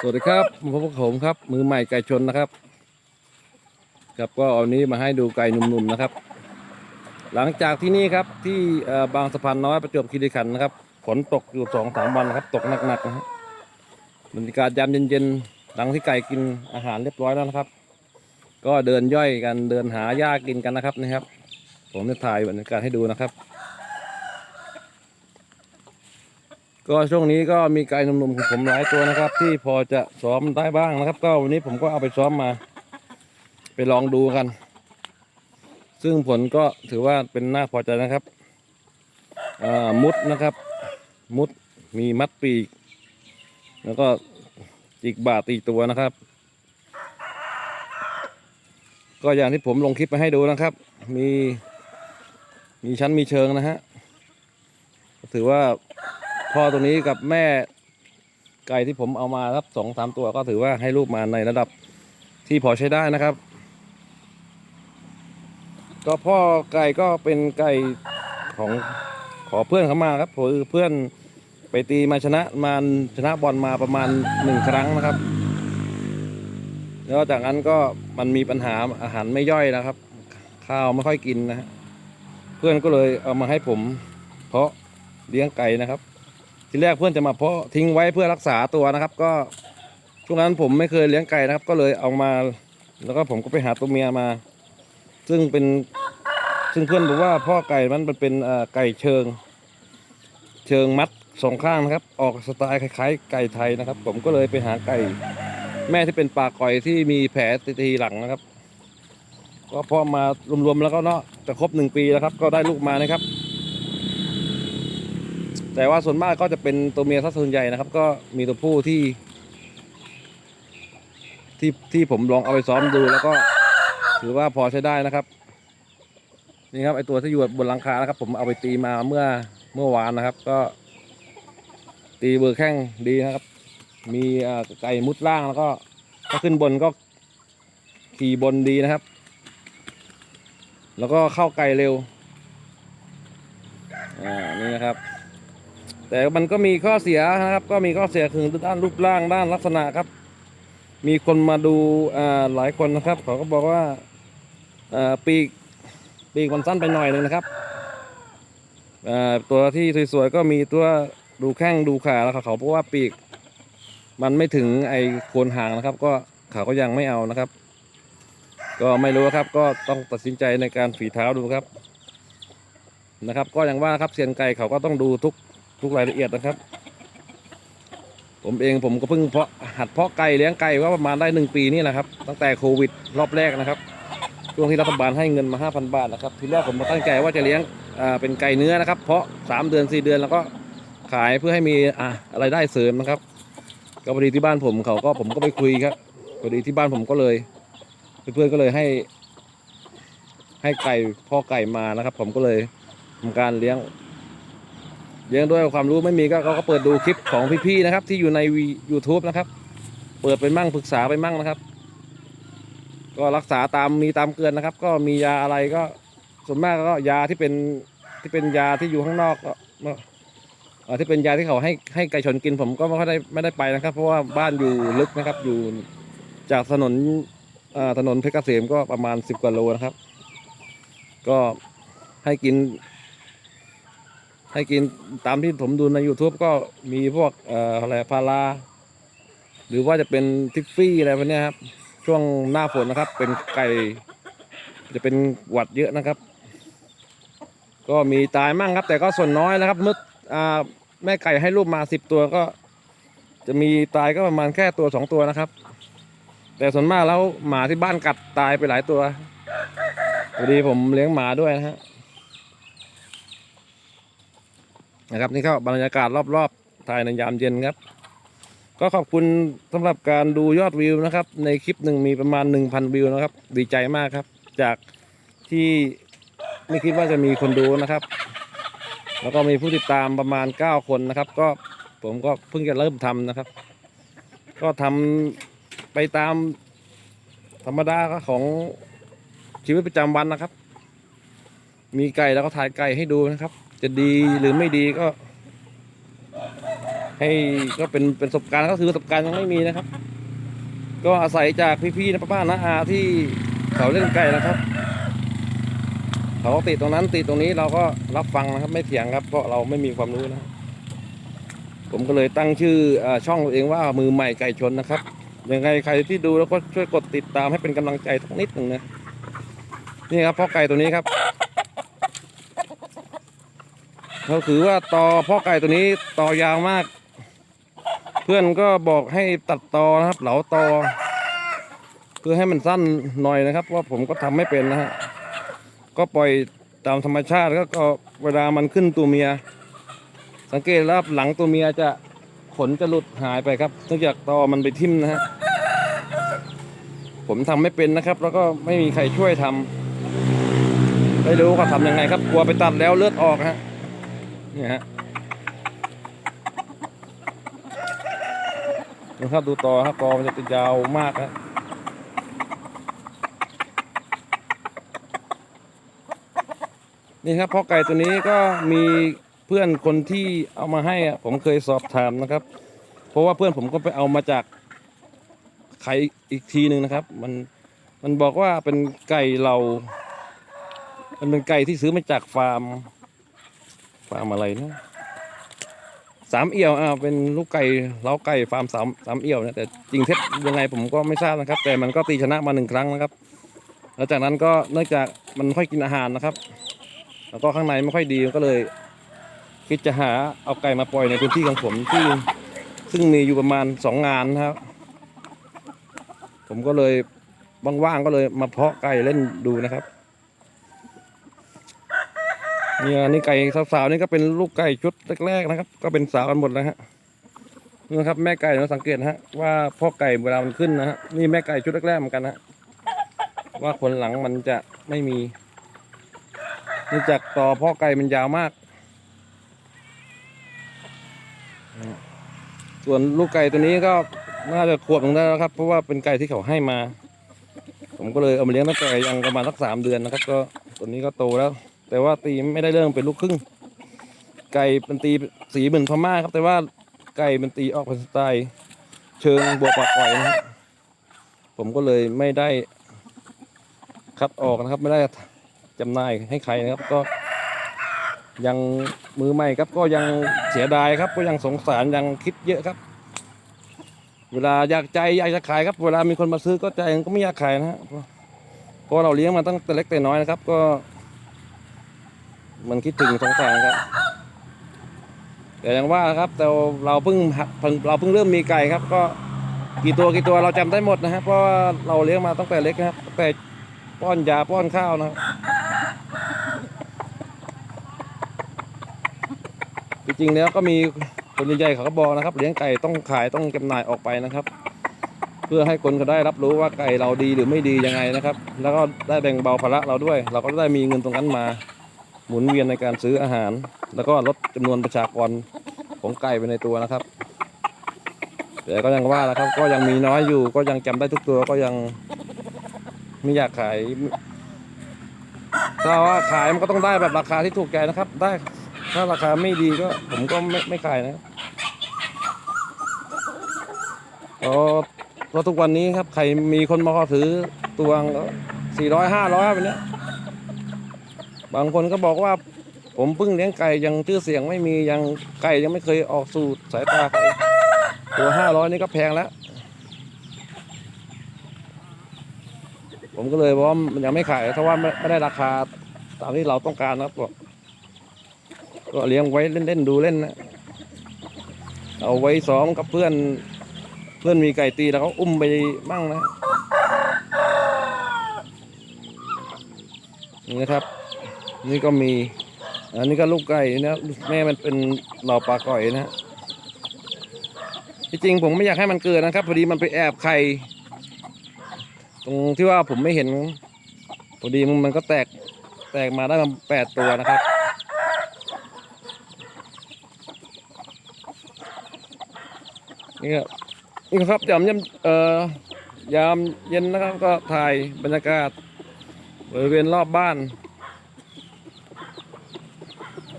สวัสดีครับผมพบกับผมครับ มือใหม่ไก่ชนนะครับครับก็เอานี้มาให้ดูไก่หนุ่มๆนะครับ หลังจากที่นี่ครับที่บางสะพานน้อยประจวบคีรีขันธ์นะครับฝนตกอยู่สองสามวันนะครับ ตกหนักๆนะฮะบรรยากาศยามเย็นๆหลังที่ไก่กินอาหารเรียบร้อยแล้วนะครับ ก็เดินย่อยกันเดินหาหญ้ากินกันนะครับนี่ครับ ผมจะถ่ายบรรยากาศให้ดูนะครับ ก็ช่วงนี้ก็มีไก่หนุ่มๆของผมหลายตัวนะครับ ที่พอจะซ้อมได้บ้างนะครับ ก็วันนี้ผมก็เอาไปซ้อมมา ไปลองดูกัน ซึ่งผลก็ถือว่าเป็นน่าพอใจนะครับมุดนะครับ มุดมีมัดปีก แล้วก็จิกบาดตีตัวนะครับ ก็อย่างที่ผมลงคลิปไปให้ดูนะครับ มีมีชั้นมีเชิงนะฮะถือว่า พ่อตัวนี้กับแม่ไก่ที่ผมเอามาครับสองสามตัวก็ถือว่าให้ลูกมาในระดับที่พอใช้ได้นะครับ ก็พ่อไก่ก็เป็นไก่ของขอเพื่อนเขามาครับคือเพื่อนไปตีมาชนะมาชนะบอลมาประมาณหนึ่งครั้งนะครับ แล้วจากนั้นก็มันมีปัญหาอาหารไม่ย่อยนะครับ ข้าวไม่ค่อยกินนะฮะเพื่อนก็เลยเอามาให้ผม เพาะเลี้ยงไก่นะครับ ทีแรกเพื่อนจะมาเพาะทิ้งไว้เพื่อรักษาตัวนะครับ ก็ช่วงนั้นผมไม่เคยเลี้ยงไก่นะครับ ก็เลยเอามา แล้วก็ผมก็ไปหาตัวเมียมา ซึ่งเป็นซึ่งเพื่อนบอกว่าพ่อไก่มันเป็นไก่เชิง เชิงมัดสองข้างนะครับ ออกสไตล์คล้ายๆ ไก่ไทยนะครับ ผมก็เลยไปหาไก่ แม่ที่เป็นปลาก่อยที่มีแผลตีหลังนะครับ ก็พอมารวมๆแล้วก็เนาะจะครบหนึ่งปีแล้วครับ ก็ได้ลูกมานะครับ แต่ว่าส่วนมากก็จะเป็นตัวเมียซะส่วนใหญ่นะครับ ก็มีตัวผู้ที่ ที่ที่ผมลองเอาไปซ้อมดูแล้วก็ถือว่าพอใช้ได้นะครับ นี่ครับไอตัวที่อยู่บนหลังคานะครับ ผมเอาไปตีมาเมื่อเมื่อวานนะครับ ก็ ตีเบอร์แข้งดีนะครับ มีไก่มุดล่างแล้วก็ถ้าขึ้นบนก็ขี่บนดีนะครับ แล้วก็เข้าไกลเร็ว อ่า นี่นะครับ แต่มันก็มีข้อเสียนะครับ ก็มีข้อเสียคือด้านรูปร่างด้านลักษณะครับ มีคนมาดูอ่าหลายคนนะครับ เขาก็บอกว่าปีกปีกมันสั้นไปหน่อยนึงนะครับตัวที่สวยๆก็มีตัวดูแข้งดูขาแล้วเขาเขาบอกว่าปีก มันไม่ถึงไอโคนหางนะครับ ก็เขาก็ยังไม่เอานะครับ ก็ไม่รู้ครับ ก็ต้องตัดสินใจในการฝีเท้าดูครับนะครับ ก็อย่างว่าครับเซียนไก่เขาก็ต้องดูทุก ทุกรายละเอียดนะครับ ผมเองผมก็เพิ่งเพาะหัดเพาะไก่เลี้ยงไก่ว่าประมาณได้หนึ่งปีนี่แหละครับ ตั้งแต่โควิดรอบแรกนะครับช่วงที่รัฐบาลให้เงินมา 5,000 บาทนะครับทีแรกผมก็ตั้งใจว่าจะเลี้ยงอ่าเป็นไก่เนื้อนะครับ เพาะ 3 เดือน 4 เดือนแล้วก็ขายเพื่อให้มีอ่าอะไรได้เสริมนะครับก็พอดีที่บ้านผมเขาก็ผมก็ไปคุยครับพอดีที่บ้านผมก็เลยเพื่อนๆก็เลยให้ ให้ไก่พ่อไก่มานะครับ ผมก็เลยทำการเลี้ยง เลี้ยงด้วยความรู้ไม่มีก็เขาก็เปิดดูคลิปของพี่ๆนะครับ ที่อยู่ใน YouTube นะครับ เปิดไปมั่งปรึกษาไปมั่งนะครับ ก็รักษาตามมีตามเกลือนนะครับ ก็มียาอะไรก็ส่วนมากก็ยาที่เป็นที่เป็นยาที่อยู่ข้างนอกก็เออที่เป็นยาที่เขาให้ให้ไก่ชนกินผมก็ไม่ค่อยได้ไม่ได้ไปนะครับ เพราะว่าบ้านอยู่ลึกนะครับ อยู่จากถนนเอ่อถนนเพชรเกษมก็ประมาณสิบกว่าโลนะครับ ก็ให้กิน ให้กินตามที่ผมดูใน YouTube ก็มีพวกเอ่ออะไรพาราหรือว่าจะเป็นทิฟฟี่อะไรพวกนี้ครับ ช่วงหน้าฝนนะครับ เป็นไก่จะเป็นหวัดเยอะนะครับ ก็มีตายมั่งครับ แต่ก็ส่วนน้อยนะครับมึกอ่าแม่ไก่ให้ลูกมาสิบตัวก็ จะมีตายก็ประมาณแค่ตัวสองตัวนะครับ แต่ส่วนมากแล้วหมาที่บ้านกัดตายไปหลายตัวพอดีผมเลี้ยงหมาด้วยนะฮะ นะครับนี่ก็บรรยากาศรอบๆถ่ายในยามเย็นครับ ก็ขอบคุณสำหรับการดูยอดวิวนะครับ ในคลิปหนึ่งมีประมาณ 1,000 วิวนะครับ ดีใจมากครับ จากที่ไม่คิดว่าจะมีคนดูนะครับ แล้วก็มีผู้ติดตามประมาณ 9 คนนะครับ ก็ผมก็เพิ่งจะเริ่มทำนะครับ ก็ทำไปตามธรรมดาของชีวิตประจำวันนะครับ มีไก่แล้วก็ถ่ายไก่ให้ดูนะครับ จะดีหรือไม่ดีก็ ให้ก็เป็นเป็นประสบการณ์ก็คือประสบการณ์ยังไม่มีนะครับ ก็อาศัยจากพี่ๆนะป้าๆนะอาที่เขาเล่นไก่นะครับเขาติดตรงนั้นติดตรงนี้เราก็รับฟังนะครับ ไม่เถียงครับเพราะเราไม่มีความรู้นะผมก็เลยตั้งชื่ออช่องตัวเองว่ามือใหม่ไก่ชนนะครับยังไงใครที่ดูแล้วก็ช่วยกดติดตามให้เป็นกำลังใจสักนิดหนึ่งนะนี่ครับพ่อไก่ตัวนี้ครับ เขาถือว่าตอพ่อไก่ตัวนี้ตอยาวมาก เพื่อนก็บอกให้ตัดตอนะครับเหลาตอเพื่อให้มันสั้นหน่อยนะครับ ว่าผมก็ทำไม่เป็นนะฮะก็ปล่อยตามธรรมชาติก็ก็เวลามันขึ้นตัวเมีย สังเกตแล้วหลังตัวเมียจะขนจะหลุดหายไปครับเนื่องจากตอมันไปทิ่มนะฮะผมทำไม่เป็นนะครับ แล้วก็ไม่มีใครช่วยทำไม่รู้เขาทำยังไงครับ กลัวไปตัดแล้วเลือดออกฮะ นี่ยฮะนะครับดูต่อครับตอมันจะยาวมากฮะนี่ครับพ่อไก่ตัวนี้ก็มีเพื่อนคนที่เอามาให้ผมเคยสอบถามนะครับ เพราะว่าเพื่อนผมก็ไปเอามาจากใครอีกทีหนึ่งนะครับ มันมันบอกว่าเป็นไก่เรา มันเป็นไก่ที่ซื้อมาจากฟาร์ม ฟาร์มอะไรนะสามเอี่ยวอ่าเป็นลูกไก่เล้าไก่ฟาร์มสามสามเอี่ยวนะแต่จริงเท็จยังไงผมก็ไม่ทราบนะครับ แต่มันก็ตีชนะมาหนึ่งครั้งนะครับแล้วจากนั้นก็เนื่องจากมันไม่ค่อยกินอาหารนะครับ แล้วก็ข้างในไม่ค่อยดีก็เลย คิดจะหาเอาไก่มาปล่อยในพื้นที่ของผมที่ซึ่งมีอยู่ประมาณสองงานนะครับ ผมก็เลยว่างๆก็เลยมาเพาะไก่เล่นดูนะครับ เนี่ยนี่ไก่สาวๆนี่ก็เป็นลูกไก่ชุดแรกๆนะครับ ก็เป็นสาวกันหมดแล้วฮะนี่นะครับแม่ไก่เราสังเกตฮะว่าพ่อไก่เวลามันขึ้นนะฮะนี่แม่ไก่ชุดแรกๆเหมือนกันนะฮะว่าคนหลังมันจะไม่มีเนื่องจากต่อพ่อไก่มันยาวมาก ส่วนลูกไก่ตัวนี้ก็น่าจะขวบหนึงได้แล้วครับ เพราะว่าเป็นไก่ที่เขาให้มา ผมก็เลยเอามาเลี้ยงตั้งแต่ยังประมาณสักสามเดือนนะครับ ก็ตัวนี้ก็โตแล้ว แต่ว่าตีไม่ได้เริ่มเป็นลูกครึ่ง ไก่เป็นตีสีเหมือนพม่าครับ แต่ว่าไก่เป็นตีออกเป็นสไตล์ เชิงบวกปากปล่อยนะครับผมก็เลยไม่ได้คัดออกนะครับ ไม่ได้จำหน่ายให้ใครนะครับ ก็ ยังมือใหม่ครับ ก็ยังเสียดายครับ ก็ยังสงสารยังคิดเยอะครับ เวลาอยากใจอยากจะขายครับ เวลามีคนมาซื้อก็ใจก็ไม่อยากขายนะฮะเพราะเพราะเราเลี้ยงมาตั้งแต่เล็กแต่น้อยนะครับ ก็ มันคิดถึงสงสารครับแต่อย่างว่าครับแต่เราเพิ่งเราเพิ่งเริ่มมีไก่ครับ ก็กี่ตัวกี่ตัวเราจำได้หมดนะครับเพราะว่าเราเลี้ยงมาตั้งแต่เล็กนะครับตั้งแต่ป้อนยาป้อนข้าวนะครับจริงๆแล้วก็มีคนใหญ่ๆเขาก็บอกนะครับ เลี้ยงไก่ต้องขายต้องจำหน่ายออกไปนะครับ เพื่อให้คนเขาได้รับรู้ว่าไก่เราดีหรือไม่ดียังไงนะครับ แล้วก็ได้แบ่งเบาภาระเราด้วย เราก็ได้มีเงินตรงนั้นมา หมุนเวียนในการซื้ออาหาร แล้วก็ลดจำนวนประชากรของไก่ไปในตัวนะครับ แต่ก็ยังว่านะครับ ก็ยังมีน้อยอยู่ ก็ยังจำได้ทุกตัวก็ยังไม่อยากขายถ้าว่าขายมันก็ต้องได้แบบราคาที่ถูกใจนะครับ ได้ถ้าราคาไม่ดีก็ ผมก็ไม่ไม่ขายนะเพราะเพราะทุกวันนี้ครับใครมีคนมาขอถือตัวสี่ร้อยห้าร้อยแบบเนี้ย บางคนก็บอกว่า ผมเพิ่งเลี้ยงไก่ยังชื่อเสียงไม่มียังไก่ยังไม่เคยออกสู่สายตาใครตัวห้าร้อยนี่ก็แพงแล้ว ผมก็เลยบอกว่ามันยังไม่ขายเพราะว่าไม่ไม่ได้ราคาตามที่เราต้องการนะครับก็เลี้ยงไว้เล่นๆดูเล่นนะเอาไว้ซ้อมกับเพื่อนเพื่อนมีไก่ตีแล้วเขาอุ้มไปมั่งนะนี่นะครับ นี่ก็มี อันนี้ก็ลูกไก่นะแม่มันเป็นเหล่าปลาก่อยนะที่จริงผมไม่อยากให้มันเกิดนะครับพอดีมันไปแอบไข่ตรงที่ว่าผมไม่เห็นพอดีมันก็แตกแตกมาได้มาแปดตัวนะครับนี่ครับนี่ครับยามยามเอ่อยามเย็นนะครับก็ถ่ายบรรยากาศบริเวณรอบบ้าน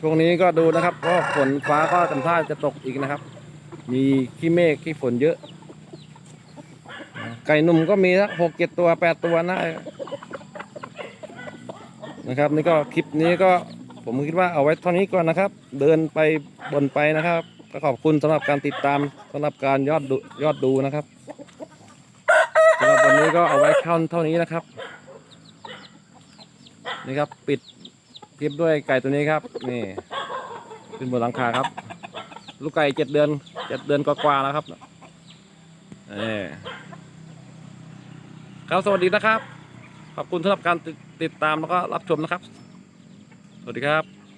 ช่วงนี้ก็ดูนะครับเพราะฝนฟ้าก็จำท่าจะตกอีกนะครับ มีขี้เมฆขี้ฝนเยอะ ไก่หนุ่มก็มีสักหกเจ็ดตัวแปดตัวนะนะครับนี่ก็คลิปนี้ก็ผมคิดว่าเอาไว้เท่านี้ก่อนนะครับ เดินไปบนไปนะครับก็ขอบคุณสำหรับการติดตามสำหรับการยอดดูยอดดูนะครับสำหรับวันนี้ก็เอาไว้เข้าเท่านี้นะครับนี่ครับปิด คลิปด้วยไก่ตัวนี้ครับ นี่ขึ้นบนหลังคาครับ ลูกไก่เจ็ดเดือนเจ็ดเดือนกว่าๆแล้วครับนี่ครับสวัสดีนะครับ ขอบคุณสำหรับการติดตามแล้วก็รับชมนะครับ สวัสดีครับ